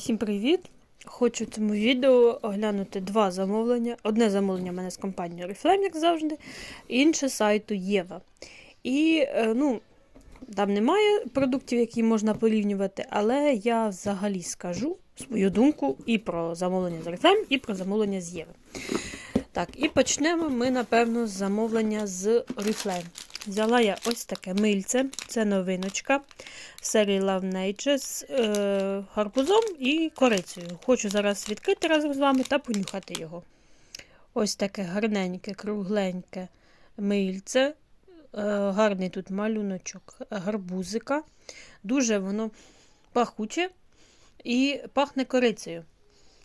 Всім привіт! Хочу в цьому відео оглянути два замовлення. Одне замовлення в мене з компанією Oriflame, як завжди, інше сайту Єва. І е, ну, там немає продуктів, які можна порівнювати, але я взагалі скажу свою думку і про замовлення з Oriflame, і про замовлення з Єви. Так, і почнемо ми, напевно, з замовлення з Oriflame. Взяла я ось таке мильце, це новиночка серії Love Nature з е, гарбузом і корицею. Хочу зараз відкрити разом з вами та понюхати його. Ось таке гарненьке, кругленьке мильце. Е, гарний тут малюночок гарбузика. Дуже воно пахуче і пахне корицею.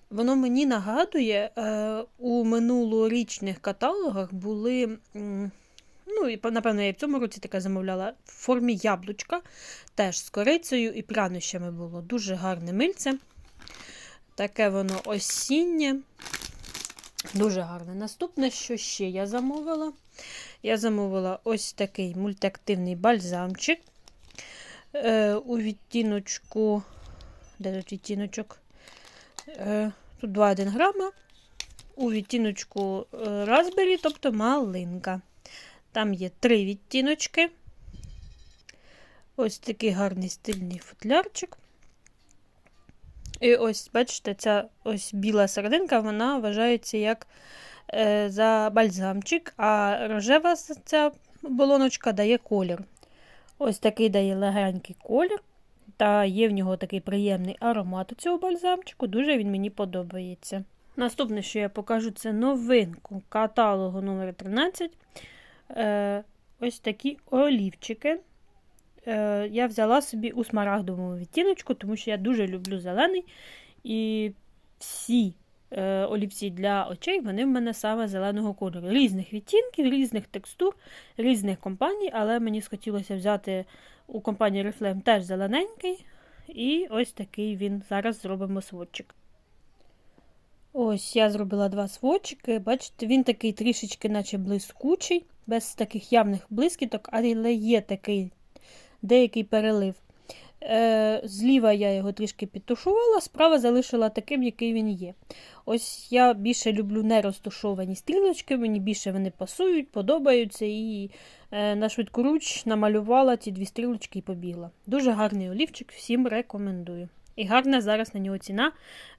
Воно мені нагадує, е, у минулорічних каталогах були. М, І, напевно, я в цьому році таке замовляла в формі яблучка, теж з корицею і прянощами було. Дуже гарне мильце. Таке воно осіннє. Дуже гарне. Наступне, що ще я замовила? Я замовила ось такий мультиактивний бальзамчик е, у відтіночку. Де тут відтіночок? Е, тут 2,1 грама. У відтіночку е, Raspberry, тобто малинка. Там є три відтіночки. Ось такий гарний стильний футлярчик. І ось, бачите, ця ось біла серединка, вона вважається як е, за бальзамчик, а рожева ця болоночка дає колір. Ось такий дає легенький колір. Та є в нього такий приємний аромат у цього бальзамчику. Дуже він мені подобається. Наступне, що я покажу, це новинку каталогу номер 13 Е, ось такі олівчики. Е, Я взяла собі у смарагдовому відтіночку, тому що я дуже люблю зелений. І всі е, олівці для очей вони в мене саме зеленого кольору. Різних відтінків, різних текстур, різних компаній, але мені схотілося взяти у компанії Reflame теж зелененький. І ось такий він. Зараз зробимо сводчик. Ось я зробила два сводчики. Бачите, він такий трішечки, наче блискучий без таких явних блискіток, але є такий деякий перелив. Е, Зліва я його трішки підтушувала, справа залишила таким, який він є. Ось я більше люблю нерозтушовані стрілочки, мені більше вони пасують, подобаються. І е, на швидкоруч намалювала ці дві стрілочки і побігла. Дуже гарний олівчик, всім рекомендую. І гарна зараз на нього ціна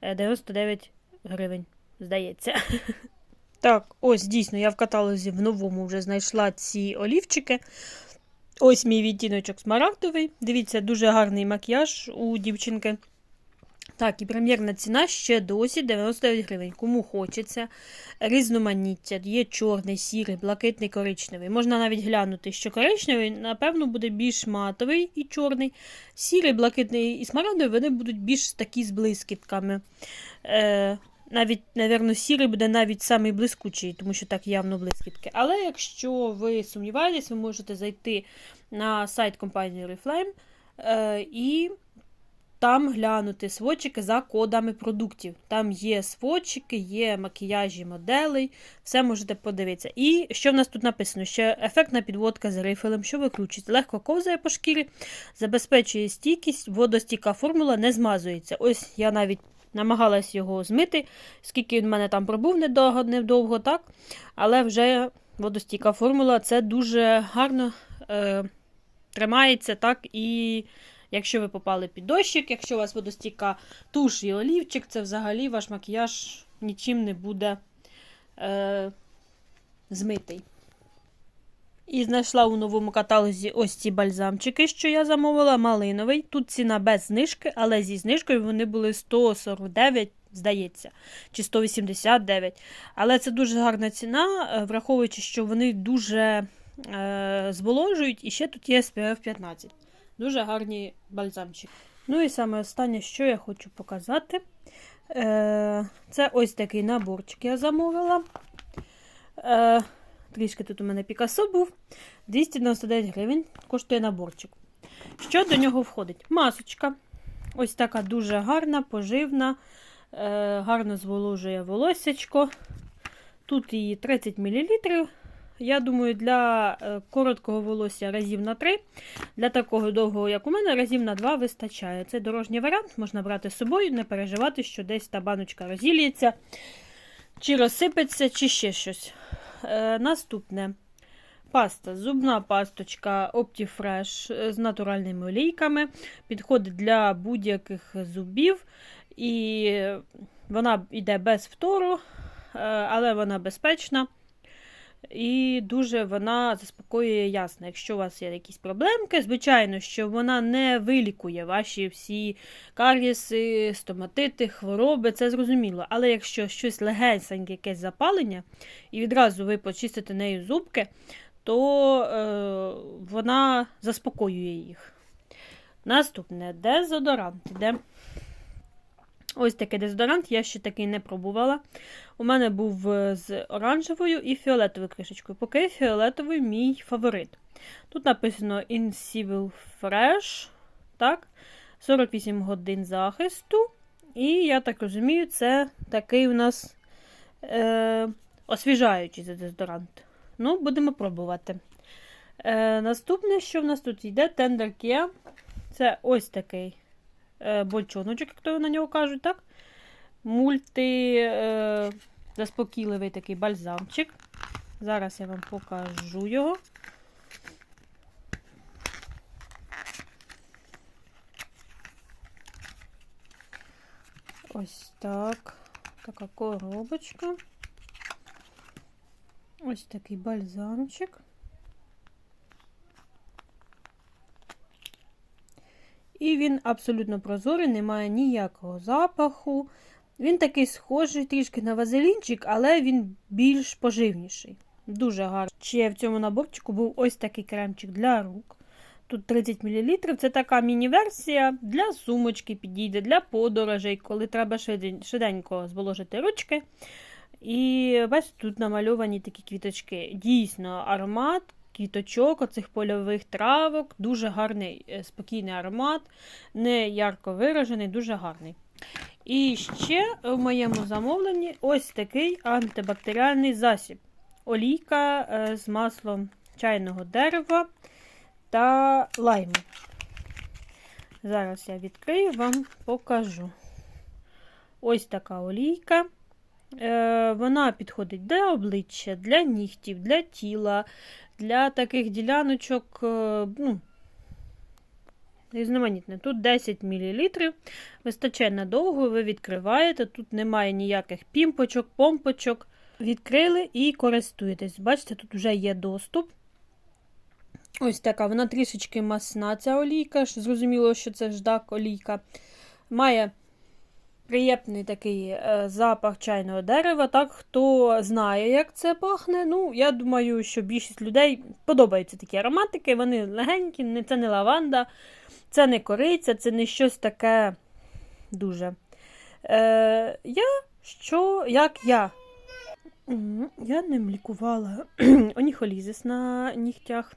99 е, гривень, здається. Так, ось дійсно, я в каталозі в новому вже знайшла ці олівчики. Ось мій відтіночок смарагдовий. Дивіться, дуже гарний макіяж у дівчинки. Так, і прем'єрна ціна ще досі 99 гривень. Кому хочеться. Різноманіття. Є чорний, сірий, блакитний, коричневий. Можна навіть глянути, що коричневий, напевно, буде більш матовий і чорний. Сірий, блакитний і смарагдовий вони будуть більш такі з блискітками. Е, навіть, напевно, сірий буде навіть самий блискучий, тому що так явно блискітки. Але якщо ви сумніваєтесь, ви можете зайти на сайт компанії Reflame е, і там глянути сводчики за кодами продуктів. Там є сводчики, є макіяжі моделей, все можете подивитися. І що в нас тут написано? Ще ефектна підводка з рифелем, що викручується, легко ковзає по шкірі, забезпечує стійкість, водостійка формула не змазується. Ось я навіть намагалась його змити, скільки він в мене там пробув недовго, так? Але вже водостійка формула це дуже гарно е, тримається. так, І якщо ви попали під дощик, якщо у вас водостійка туш і олівчик, це взагалі ваш макіяж нічим не буде е, змитий. І знайшла у новому каталозі ось ці бальзамчики, що я замовила, малиновий. Тут ціна без знижки, але зі знижкою вони були 149, здається, чи 189. Але це дуже гарна ціна, е, враховуючи, що вони дуже е, зволожують. І ще тут є SPF 15. Дуже гарні бальзамчики. Ну і саме останнє, що я хочу показати, е, це ось такий наборчик я замовила. Е, Трішки тут у мене Пікасо був. 299 гривень коштує наборчик. Що до нього входить? Масочка. Ось така дуже гарна, поживна, е, гарно зволожує волоссячко. Тут її 30 мл. Я думаю, для е, короткого волосся разів на 3, для такого довгого, як у мене, разів на 2 вистачає. Це дорожній варіант, можна брати з собою, не переживати, що десь та баночка розілється, чи розсипеться, чи ще щось. Е, Наступне. Паста, зубна пасточка Optifresh е, з натуральними олійками. Підходить для будь-яких зубів. І вона йде без втору, е, але вона безпечна. І дуже вона заспокоює ясно. Якщо у вас є якісь проблемки, звичайно, що вона не вилікує ваші всі каріси, стоматити, хвороби, це зрозуміло. Але якщо щось легеньке, якесь запалення, і відразу ви почистите нею зубки, то е, вона заспокоює їх. Наступне дезодорант. Іде Ось такий дезодорант, я ще такий не пробувала. У мене був е, з оранжевою і фіолетовою кришечкою. Поки фіолетовий мій фаворит. Тут написано In Civil Fresh. Так, 48 годин захисту. І я так розумію, це такий у нас е, освіжаючий дезодорант. Ну, будемо пробувати. Е, Наступне, що в нас тут йде, Tender Care. Це ось такий бочоночок, як то на нього кажуть, так? Мульти е, заспокійливий такий бальзамчик. Зараз я вам покажу його. Ось так. Така коробочка. Ось такий бальзамчик. І він абсолютно прозорий, не має ніякого запаху. Він такий схожий трішки на вазелінчик, але він більш поживніший. Дуже гарний. Ще в цьому наборчику був ось такий кремчик для рук. Тут 30 мл. Це така міні-версія для сумочки підійде, для подорожей, коли треба швиденько зволожити ручки. І бачите, тут намальовані такі квіточки. Дійсно, аромат квіточок, оцих польових травок, дуже гарний, е, спокійний аромат, не ярко виражений, дуже гарний. І ще в моєму замовленні ось такий антибактеріальний засіб. Олійка е, з маслом чайного дерева та лайму. Зараз я відкрию вам покажу. Ось така олійка. Е, вона підходить для обличчя, для нігтів, для тіла, для таких діляночок, е, ну, різноманітне. Тут 10 мл. Вистачає надовго, ви відкриваєте, тут немає ніяких пімпочок, помпочок. Відкрили і користуєтесь. Бачите, тут вже є доступ. Ось така, вона трішечки масна, ця олійка. Зрозуміло, що це ждак олійка. Має приємний такий е, запах чайного дерева. Так, Хто знає, як це пахне. Ну, Я думаю, що більшість людей подобаються такі ароматики, вони легенькі, це не лаванда, це не кориця, це не щось таке дуже. Е, Я що, як я? Я ним лікувала оніхолізис на нігтях.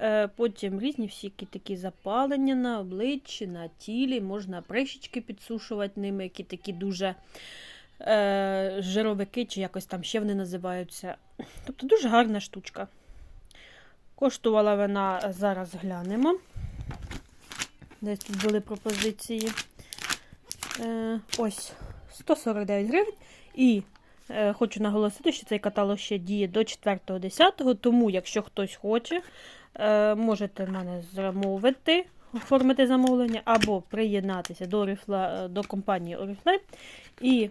Е, потім різні всякі такі запалення на обличчі, на тілі, можна прищечки підсушувати ними, які такі дуже е, жировики, чи якось там ще вони називаються. Тобто дуже гарна штучка. Коштувала вона, зараз глянемо. Десь тут були пропозиції. Е, Ось 149 гривень. І е, хочу наголосити, що цей каталог ще діє до 4.10, тому, якщо хтось хоче, можете в мене замовити, оформити замовлення, або приєднатися до Oriflame, до компанії Oriflame. І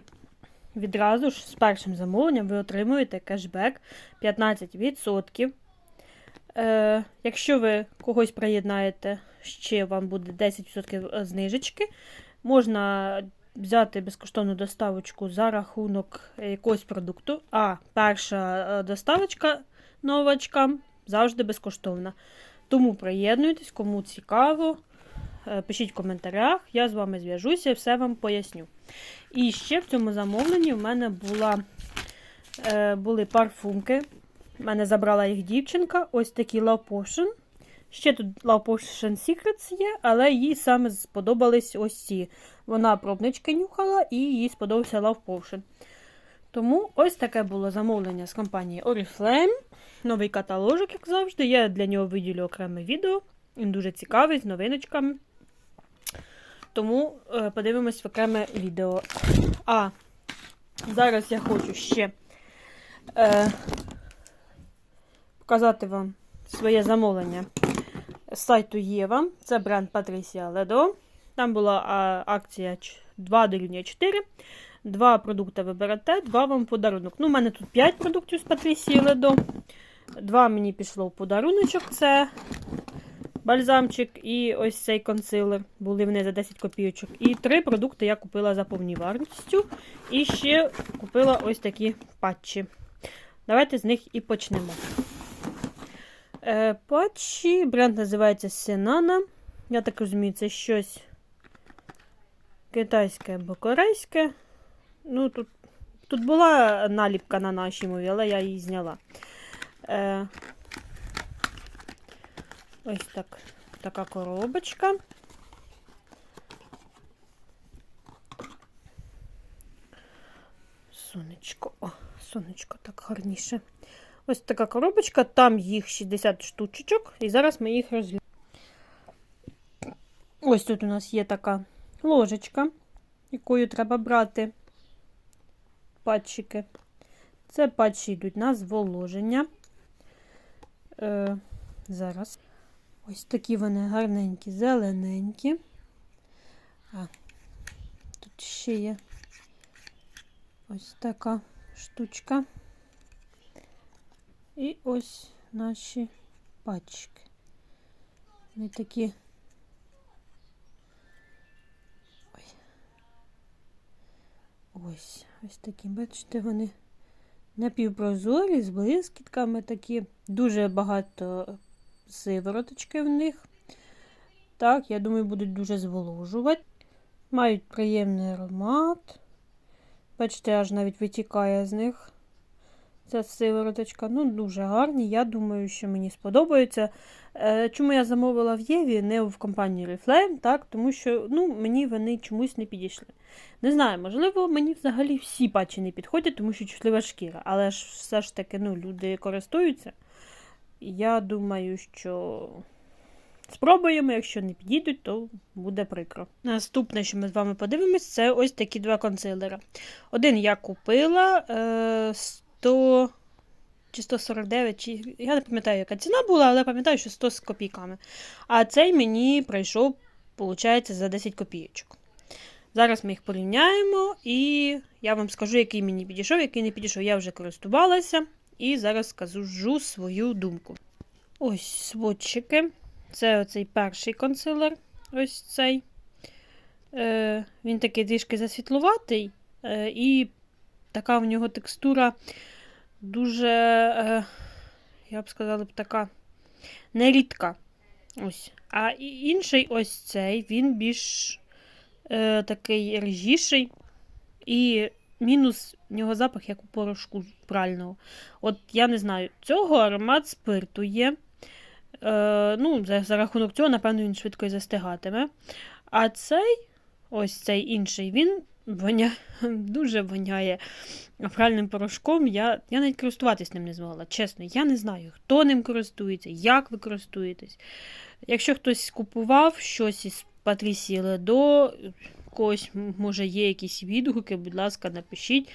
відразу ж з першим замовленням ви отримуєте кешбек 15%. Е, Якщо ви когось приєднаєте, ще вам буде 10% знижечки. Можна взяти безкоштовну доставочку за рахунок якогось продукту, а перша е, доставочка новачкам завжди безкоштовна. Тому приєднуйтесь, кому цікаво. Е, пишіть в коментарях, я з вами зв'яжуся і все вам поясню. І ще в цьому замовленні в мене була, е, були парфумки. У мене забрала їх дівчинка. Ось такі Love Potion. Ще тут Love Potion Secrets є, але їй саме сподобались ось ці. Вона пробнички нюхала і їй сподобався Love Potion. Тому ось таке було замовлення з компанії Oriflame. Новий каталожик, як завжди. Я для нього виділю окреме відео. Він дуже цікавий, з новиночками. Тому е, подивимось в окреме відео. А зараз я хочу ще е, показати вам своє замовлення з сайту Єва. Це бренд Patricia Ledo. Там була а, акція 2 дорівнює 4. Два продукти ви берете, два вам подарунок. Ну, У мене тут 5 продуктів з Patricia Ledo. Два мені пішло в подаруночок. Це бальзамчик і ось цей консилер. Були вони за 10 копійочок. І три продукти я купила за повні вартістю. І ще купила ось такі патчі. Давайте з них і почнемо. Е, Патчі, бренд називається Сенана. Я так розумію, це щось китайське або корейське. Ну, тут, тут була наліпка на нашій мові, але я її зняла. Е, Ось так, така коробочка. Сонечко, о, сонечко так гарніше. Ось така коробочка, там їх 60 штучечок, і зараз ми їх розглянемо. Ось тут у нас є така ложечка, якою треба брати патчики. Це патчі йдуть на зволоження. Е, Зараз. Ось такі вони гарненькі, зелененькі. А, тут ще є ось така штучка. І ось наші пачки. Вони такі. Ось, ось такі, бачите, вони напівпрозорі, з блискітками такі. Дуже багато сивороточки в них. Так, я думаю, будуть дуже зволожувати. Мають приємний аромат. Бачите, аж навіть витікає з них. Ця сивороточка. Ну, дуже гарні. Я думаю, що мені сподобаються. Е, чому я замовила в Єві, не в компанії Reflame, так? Тому що ну, мені вони чомусь не підійшли. Не знаю, можливо, мені взагалі всі патчі не підходять, тому що чутлива шкіра. Але ж все ж таки ну, люди користуються. Я думаю, що спробуємо, якщо не підійдуть, то буде прикро. Наступне, що ми з вами подивимось, це ось такі два консилери. Один я купила е, 100 чи 149, чи я не пам'ятаю, яка ціна була, але пам'ятаю, що 100 з копійками. А цей мені прийшов, виходить, за 10 копійочок. Зараз ми їх порівняємо, і я вам скажу, який мені підійшов, який не підійшов. Я вже користувалася. І зараз скажу свою думку. Ось сводчики. Це оцей перший консилер. Ось цей. Е, Він такий трішки засвітлуватий, е, і така в нього текстура дуже, е, я б сказала б, така нерідка. Ось. А інший ось цей, він більш е, такий режіший. І Мінус в нього запах, як у порошку прального. От я не знаю, цього аромат спирту є. Е, ну, За за рахунок цього, напевно, він швидко і застигатиме. А цей, ось цей інший, він воня, дуже воняє пральним порошком. Я я навіть користуватись ним не змогла. Чесно, я не знаю, хто ним користується, як ви користуєтесь. Якщо хтось купував щось із Патрісії Ледо, когось, може, є якісь відгуки, будь ласка, напишіть.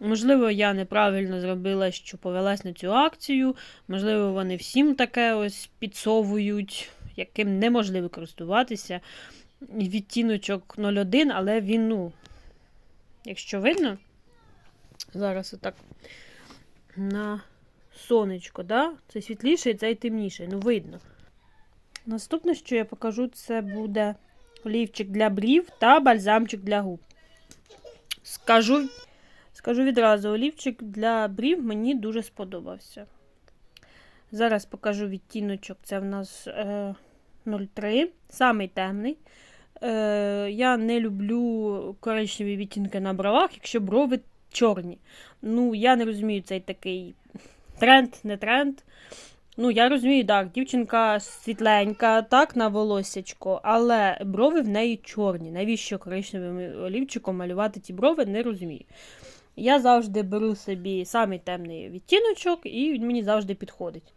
Можливо, я неправильно зробила, що повелась на цю акцію. Можливо, вони всім таке ось підсовують, яким неможливо користуватися. Відтіночок 01, але він, ну, якщо видно, зараз отак на сонечко, да? це світліший, цей темніший, ну, видно. Наступне, що я покажу, це буде олівчик для брів та бальзамчик для губ. Скажу скажу відразу, олівчик для брів мені дуже сподобався. Зараз покажу відтіночок. Це в нас е, 03, самий темний. Е, Я не люблю коричневі відтінки на бровах, якщо брови чорні. Ну, я не розумію цей такий тренд, не тренд. Ну, я розумію, так, дівчинка світленька, так, на волоссячко, але брови в неї чорні. Навіщо коричневим олівчиком малювати ті брови, не розумію. Я завжди беру собі самий темний відтіночок, і він мені завжди підходить.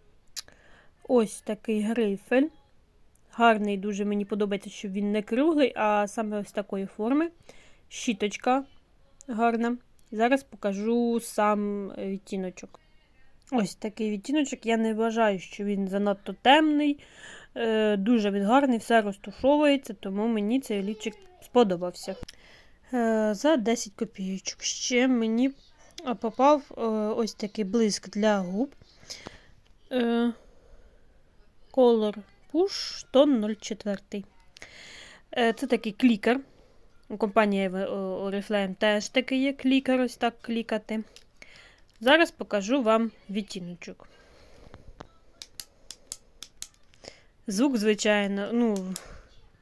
Ось такий грифель. Гарний, дуже мені подобається, що він не круглий, а саме ось такої форми. Щіточка гарна. Зараз покажу сам відтіночок. Ось такий відтіночок. Я не вважаю, що він занадто темний. Е, Дуже він гарний, все розтушовується, тому мені цей олівчик сподобався. Е, За 10 копійочок. Ще мені е, попав е, ось такий блиск для губ. Е, Color Push Tone 04. Е, Це такий клікер. Е, Oriflame теж такий є клікер, ось так клікати. Зараз покажу вам відтіночок. Звук, звичайно, ну,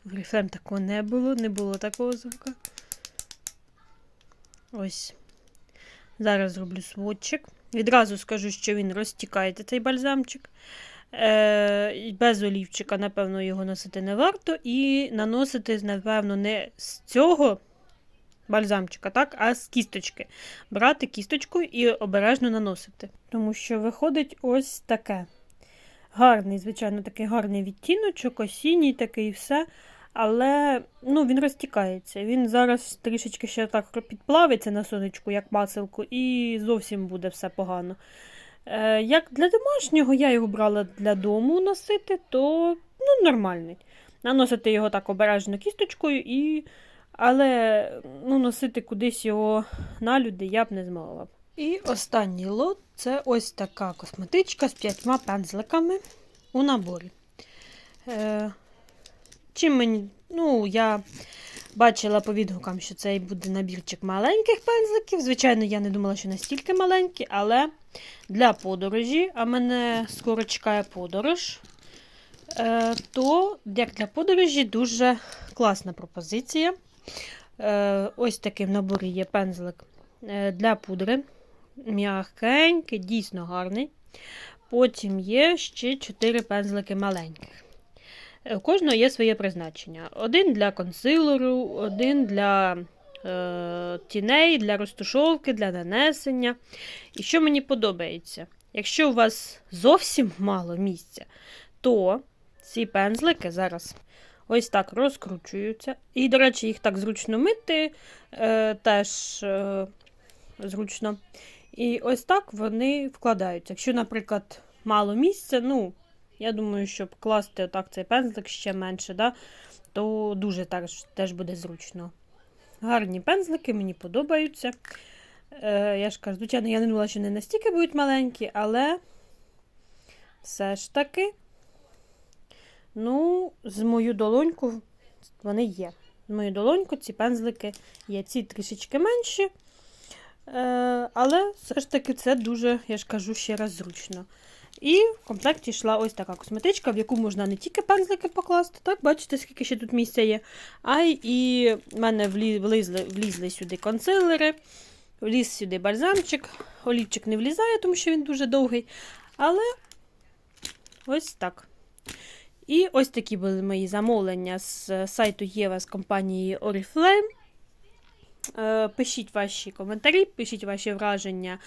в Oriflame такого не було, не було такого звука. Ось. Зараз зроблю сводчик. Відразу скажу, що він розтікається, цей бальзамчик. Е, Без олівчика, напевно, його носити не варто. І наносити, напевно, не з цього бальзамчика, так, а з кісточки. Брати кісточку і обережно наносити. Тому що виходить ось таке. Гарний, звичайно, такий гарний відтіночок, осінній такий все. Але ну, він розтікається. Він зараз трішечки ще так підплавиться на сонечку, як маселку, і зовсім буде все погано. Е, Як для домашнього я його брала для дому носити, то ну, нормальний. Наносити його так обережно кісточкою, і... але ну, носити кудись його на люди я б не змогла. І останній лот це ось така косметичка з п'ятьма пензликами у наборі. Е, Чим мені, ну, я бачила по відгукам, що цей буде набірчик маленьких пензликів. Звичайно, я не думала, що настільки маленькі, але для подорожі, а мене скоро чекає подорож, е, то як для подорожі дуже класна пропозиція. Е, Ось такий в наборі є пензлик е, для пудри. М'ягенький, дійсно гарний. Потім є ще 4 пензлики маленьких. У кожного є своє призначення. Один для консилеру, один для тіней, для розтушовки, для нанесення. І що мені подобається? Якщо у вас зовсім мало місця, то ці пензлики зараз ось так розкручуються. І, до речі, їх так зручно мити е, теж е, зручно. І ось так вони вкладаються. Якщо, наприклад, мало місця, ну, я думаю, щоб класти отак цей пензлик ще менше, да, то дуже теж, теж буде зручно. Гарні пензлики, мені подобаються. Е, Я ж кажу, звичайно, я не думала, що не настільки будуть маленькі, але все ж таки, ну, з мою долоньку вони є. З мою долоньку ці пензлики є. Ці трішечки менші. Е, але все ж таки це дуже, я ж кажу, ще раз зручно. І в комплекті йшла ось така косметичка, в яку можна не тільки пензлики покласти, так, бачите, скільки ще тут місця є. А і в мене влізли, влізли сюди консилери, вліз сюди бальзамчик. Олівчик не влізає, тому що він дуже довгий. Але ось так. І ось такі були мої замовлення з сайту Єва з компанії Oriflame. Е, Пишіть ваші коментарі, пишіть ваші враження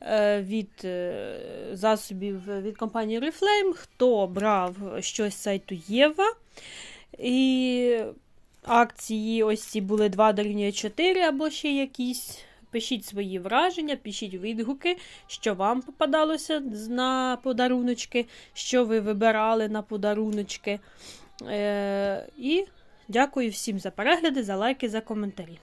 е, від е, засобів від компанії Reflame, хто брав щось з сайту Єва. І акції ось ці були 2 дорівнює 4 або ще якісь. Пишіть свої враження, пишіть відгуки, що вам попадалося на подаруночки, що ви вибирали на подаруночки. І дякую всім за перегляди, за лайки, за коментарі.